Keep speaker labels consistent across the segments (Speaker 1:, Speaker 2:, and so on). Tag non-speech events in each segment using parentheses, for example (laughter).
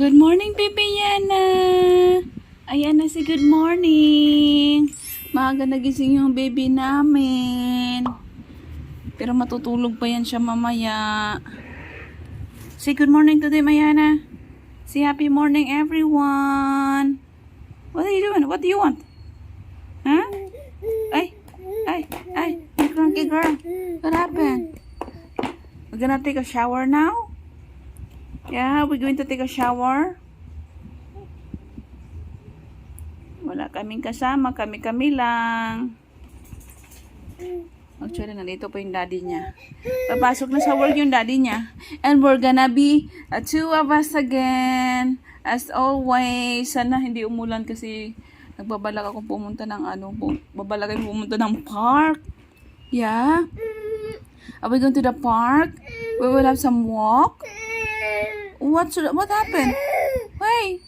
Speaker 1: Good morning, Baby Yana. Ayan na si good morning. Maaga nagising yung baby namin. Pero matutulog pa yan siya mamaya. Say good morning to them, Ayana. Say happy morning, everyone. What are you doing? What do you want? Huh? Ay, ay, ay, you cranky girl. What happened? We're gonna take a shower now? Yeah, we're going to take a shower. Wala kaming kasama, kami-kami lang. Actually, nandito pa yung daddy niya. Papasok na sa work yung daddy niya. And we're gonna be uh, two of us again. As always. Sana hindi umulan kasi nagbabalak akong pumunta ng ano, babalak akong pumunta ng park. Yeah. Are we going to the park? We will have some walk. What should, what happened? Hey,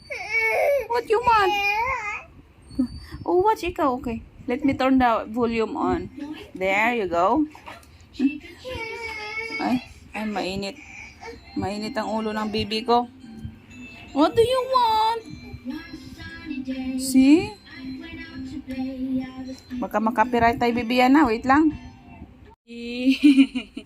Speaker 1: what you want? Oh, what ikaw? Okay. Let me turn the volume on. There you go. Ay, ay mainit. Mainit ang ulo ng bibi ko. What do you want? See? Baka makapiright tayo bibiyana. Wait lang. (laughs)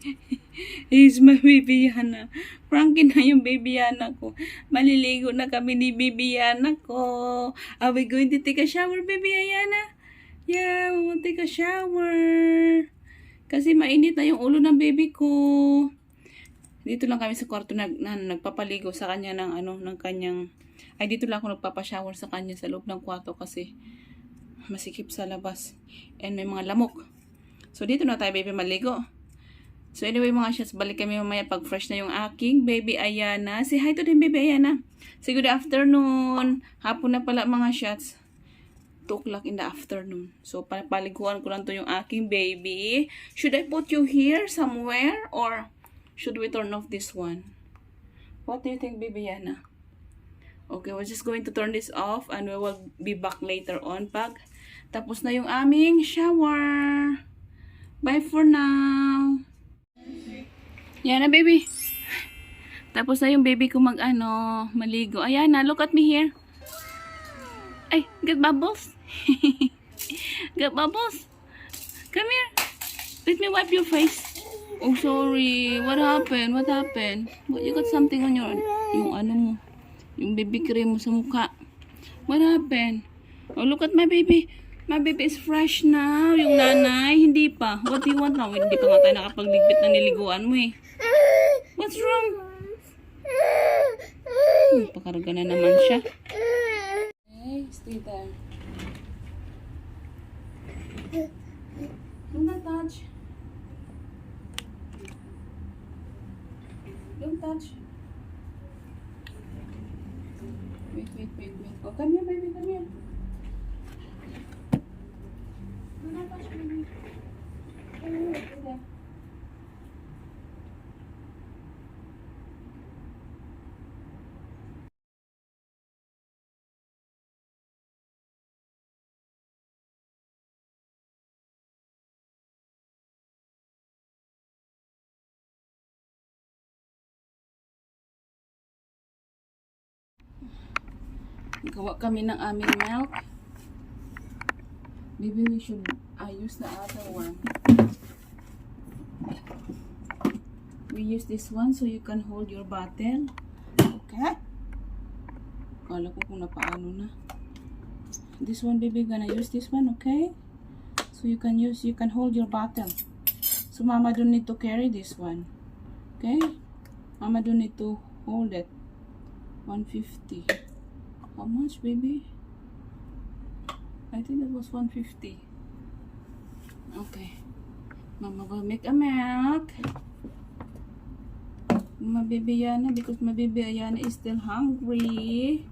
Speaker 1: He's my baby Yana. Frankie na yung baby Yana ko. Maliligo na kami ni baby Yana ko. Are we going to take a shower, baby Yana? Yeah, we will take a shower. Kasi mainit na yung ulo ng baby ko. Dito lang kami sa kwarto nag, na, nagpapaligo sa kanya ng ano, ng kanyang ay dito lang ako nagpapa-shower sa kanya sa loob ng kwarto kasi masikip sa labas and may mga lamok. So dito na tayo baby maligo. So anyway mga shots, balik kami mamaya pag fresh na yung aking baby Ayana. Say hi to them baby Ayana. Say good afternoon. Hapon na pala mga shots. 2 o'clock in the afternoon. So paliguan ko lang to yung aking baby. Should I put you here somewhere or should we turn off this one? What do you think baby Yana? Okay, we're just going to turn this off and we will be back later on pag tapos na yung aming shower. Bye for now. Yan na, baby. Tapos na yung baby ko mag, ano, maligo. Ayan na, look at me here. Ay, get bubbles. (laughs) get bubbles. Come here. Let me wipe your face. Oh, sorry. What happened? What happened? What, you got something on your, yung ano mo, yung baby cream mo sa mukha. What happened? Oh, look at my baby. My baby is fresh now. Yung nanay, hindi pa. What do you want now? Hindi pa nga tayo nakapagligpit ng niliguan mo eh. What's wrong? Hmm, pakarga na naman siya. Hey, stay there. Do not touch. Don't touch. Wait, wait, wait, wait. Oh, come here, baby, come here. Do not touch, baby. Gawa kami ng aming milk. Maybe we should uh, use the other one. We use this one so you can hold your bottle. Okay? Kala ko kung napaano na. This one, baby, gonna use this one, okay? So you can use, you can hold your bottle. So mama don't need to carry this one. Okay? Mama don't need to hold it. 150. How much, baby? I think that was 150. Okay. Mama will make a milk. My baby Yana, because my baby Yana is still hungry.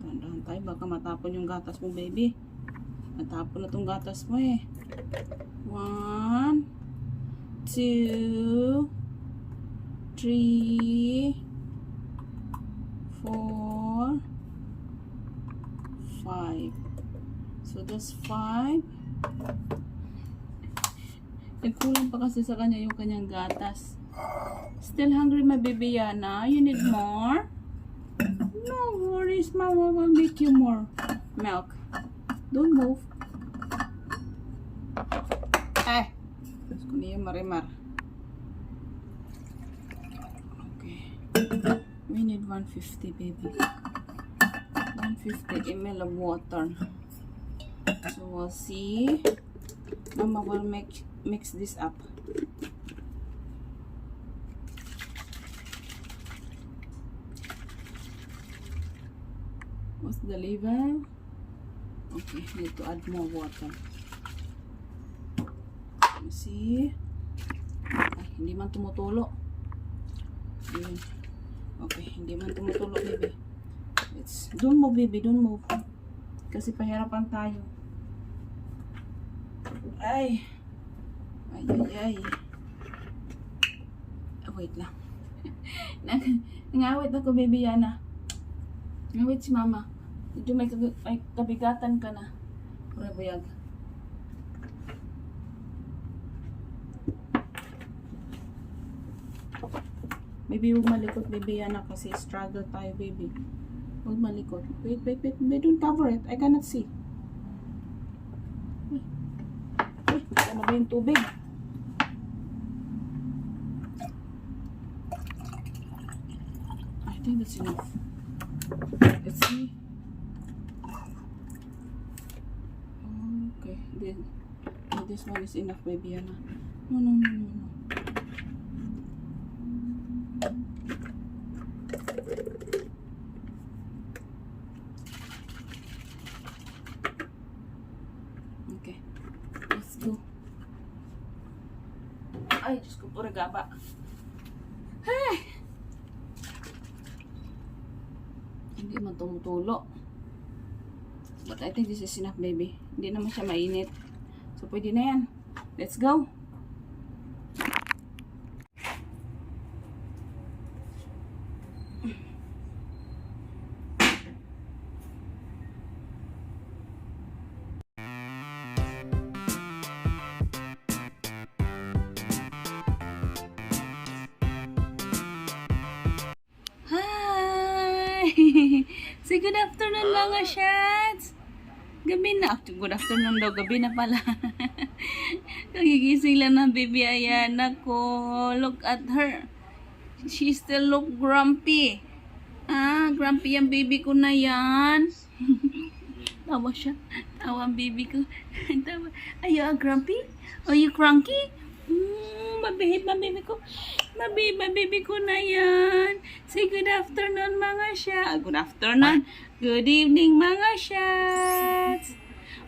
Speaker 1: Dahan-dahan tayo, baka matapon yung gatas mo, baby. Natapon na tong gatas mo eh. One, two, three, 5. So, that's 5. Nagkulang pa kasi sa kanya yung kanyang gatas. Still hungry, my baby Yana? You need more? No worries, mama will make you more milk. Don't move. Eh! Tapos ko niya marimar. Okay. We need 150, baby. 150 ml of water. So we'll see. Mama will make mix this up. What's the level? Okay, need to add more water. Let see. Ay, hindi man tumutulo. Ayun. Okay, hindi man tumutulo, baby. Let's, don't move, baby. Don't move. Kasi pahirapan tayo. Ay. Ay, ay, ay. Ah, wait lang. (laughs) Nang- Nangawit ako, baby Yana. Ngawit si mama. Medyo may, kag- may kabigatan ka na. Pura buyag. Baby, huwag malikot, baby Yana, kasi struggle tayo, baby. Huwag malikot. Wait, wait, wait. Wait, don't cover it. I cannot see. Uy. Uy, ano ba yung tubig? I think that's enough. Let's see. Okay, then this one is enough, baby Anna. No, no, no, no, no. Okay, let's go. Ay, Diyos ko, pura gaba. Ay! Hindi man tumutulo. But I think this is enough, baby. Hindi naman siya mainit. So, pwede na yan. Let's go. Say good afternoon mga shots! Gabi na. Good afternoon daw. Gabi na pala. (laughs) Kagigising lang ng baby Ayana ko. Look at her. She still look grumpy. Ah, grumpy ang baby ko na yan. (laughs) Tawa siya. Tawa ang baby ko. (laughs) Tawa. Are you a grumpy? Are you cranky? Mm, mabihib baby ko. Mabihib ang baby ko na yan. Say good afternoon mga siya. Good afternoon. Good evening mga shots.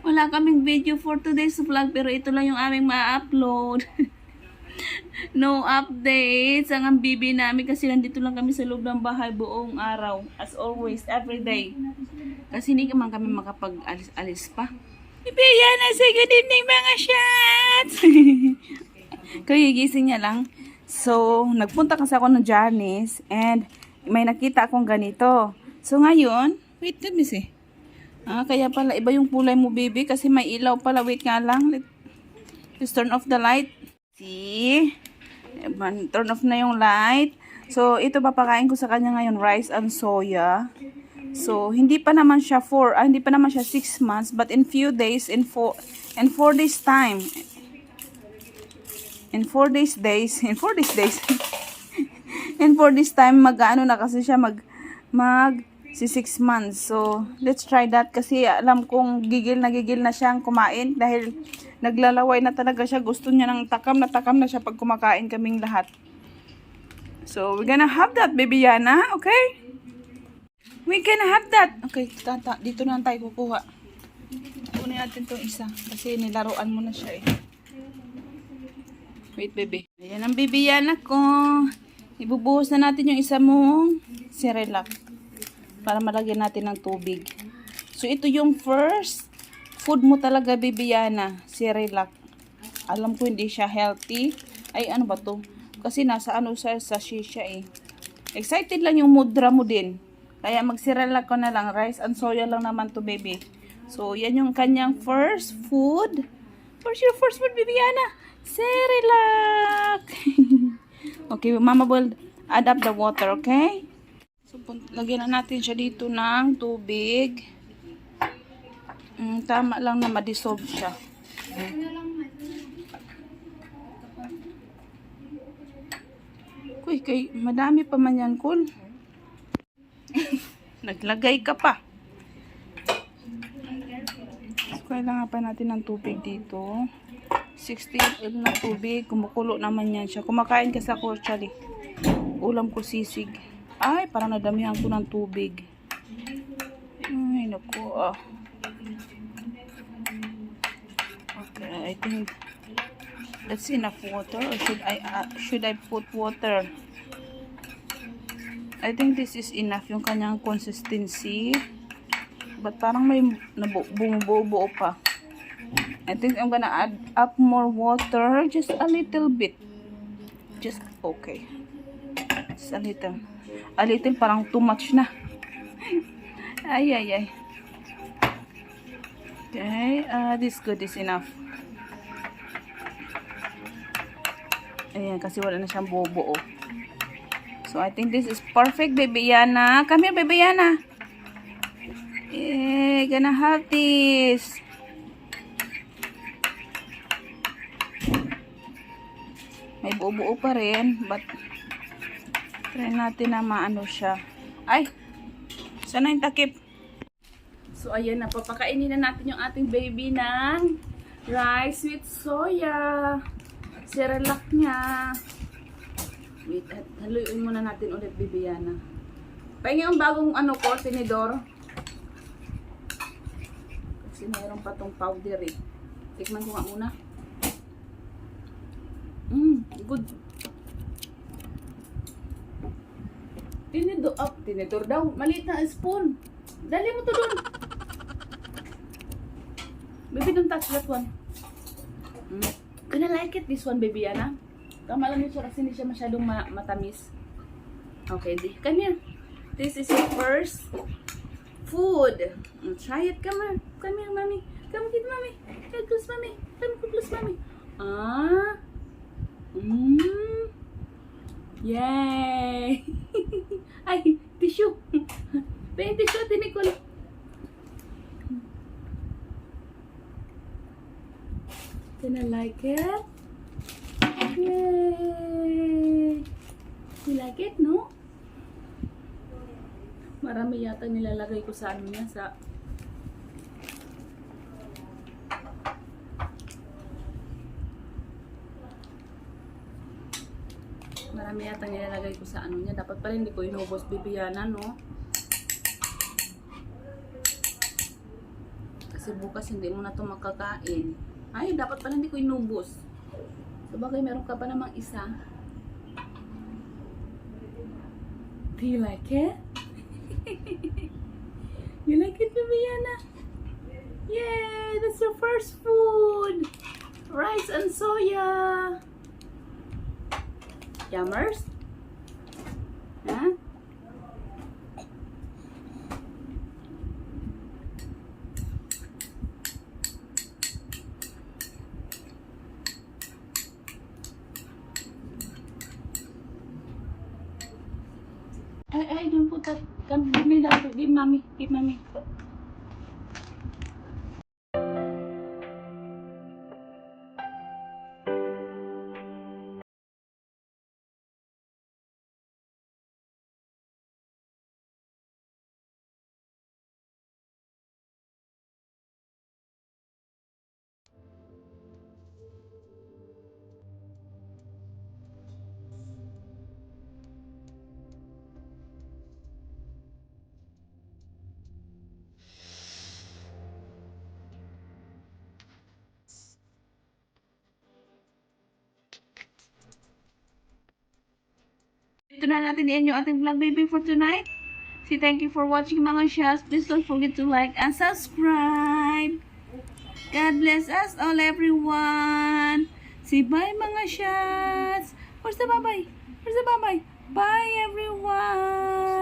Speaker 1: Wala kaming video for today's vlog pero ito lang yung aming ma-upload. (laughs) no updates ang ang bibi namin kasi nandito lang kami sa loob ng bahay buong araw. As always, every day. Kasi hindi naman kami makapag-alis-alis pa. Bibi, yan na. Say good evening mga shots. (laughs) Kagigising niya lang. So, nagpunta kasi ako ng Janice and may nakita akong ganito. So, ngayon, wait, let me see. Ah, kaya pala iba yung kulay mo, baby, kasi may ilaw pala. Wait nga lang. Let, let's turn off the light. See? Turn off na yung light. So, ito papakain ko sa kanya ngayon, rice and soya. So, hindi pa naman siya 4, ah, hindi pa naman siya 6 months, but in few days, in 4, in 4 days time, in 4 days days, in 4 days days, (laughs) in 4 days time, mag-ano na kasi siya, mag, mag, si 6 months. So, let's try that kasi alam kong gigil na gigil na siyang kumain dahil naglalaway na talaga siya. Gusto niya ng takam na takam na siya pag kumakain kaming lahat. So, we're gonna have that, baby Yana, okay? We can have that. Okay, tata, dito na tayo kukuha. Kunin natin tong isa kasi nilaruan mo na siya eh. Wait, baby. Ayan ang baby Yana ko. Ibubuhos na natin yung isa mong Cerelac para malagyan natin ng tubig. So, ito yung first food mo talaga, baby Yana. Cerelac. Alam ko hindi siya healthy. Ay, ano ba to? Kasi nasa ano sa, sa shisha eh. Excited lang yung mudra mo din. Kaya mag-cerelac ko na lang. Rice and soya lang naman to, baby. So, yan yung kanyang first food. Where's your first food, baby Yana? Cerelac! (laughs) Okay, Mama will add up the water, okay? So, lagyan na natin siya dito ng tubig. Mm, tama lang na ma-dissolve siya. Kuy, kay, madami pa man yan, Kun. (laughs) Naglagay ka pa. So, kailangan pa natin ng tubig dito. 60 ml na tubig. Kumukulo naman yan siya. Kumakain ka sa kurchali. Ulam ko sisig. Ay, parang nadamihan ko ng tubig. Ay, naku. Ah. Okay, I think that's enough water. Or should I uh, should I put water? I think this is enough yung kanyang consistency. But parang may bumubuo pa. I think I'm gonna add up more water. Just a little bit. Just okay. Just a little. A little parang too much na. (laughs) ay, ay, ay. Okay. Uh, this good is enough. Ayan, kasi wala na siyang buo-buo. So, I think this is perfect, baby Yana. Come here, baby Yana. Eh, gonna have this. Buo-buo pa rin, but try natin na maano siya. Ay! Sana yung takip? So, ayan na. Papakainin na natin yung ating baby ng rice with soya. Cerelac niya. Wait, at haluin muna natin ulit, Bibiana. Pahingi ang bagong ano ko, tinidor. Kasi mayroon pa tong powder eh. Tikman ko nga muna. Mmm, good. Tinidor, up, tinidor daw. Maliit na spoon. Dali mo to dun. Baby, don't touch that one. Mm. Gonna like it, this one, baby, Ana. Tama lang yung siya kasi hindi siya masyadong ma- matamis. Okay, di. Come here. This is your first food. Mm, Try it. Come here. Come here, mommy. Come here, mommy. Come close, mommy. Come close, mommy. Ah. Mmm. Yay! (laughs) Ay, tissue. (laughs) Pwede tissue, tinikol. Can I like it? Yay! You like it, no? Marami yata nilalagay ko sa ano niya, sa... Marami yata nilalagay ko sa ano niya. Dapat pala hindi ko inubos bibiyanan, no? Kasi bukas hindi mo na ito makakain. Ay, dapat pala hindi ko inubos. Sabagay, meron ka pa namang isa. Do you like it? (laughs) you like it, Viviana? Yay! That's your first food! Rice and soya! Yummers? Huh? Ito na natin yan yung ating vlog baby for tonight. Say thank you for watching mga shots. Please don't forget to like and subscribe. God bless us all everyone. Say bye mga shots. Where's the bye-bye? Where's the bye-bye? Bye everyone.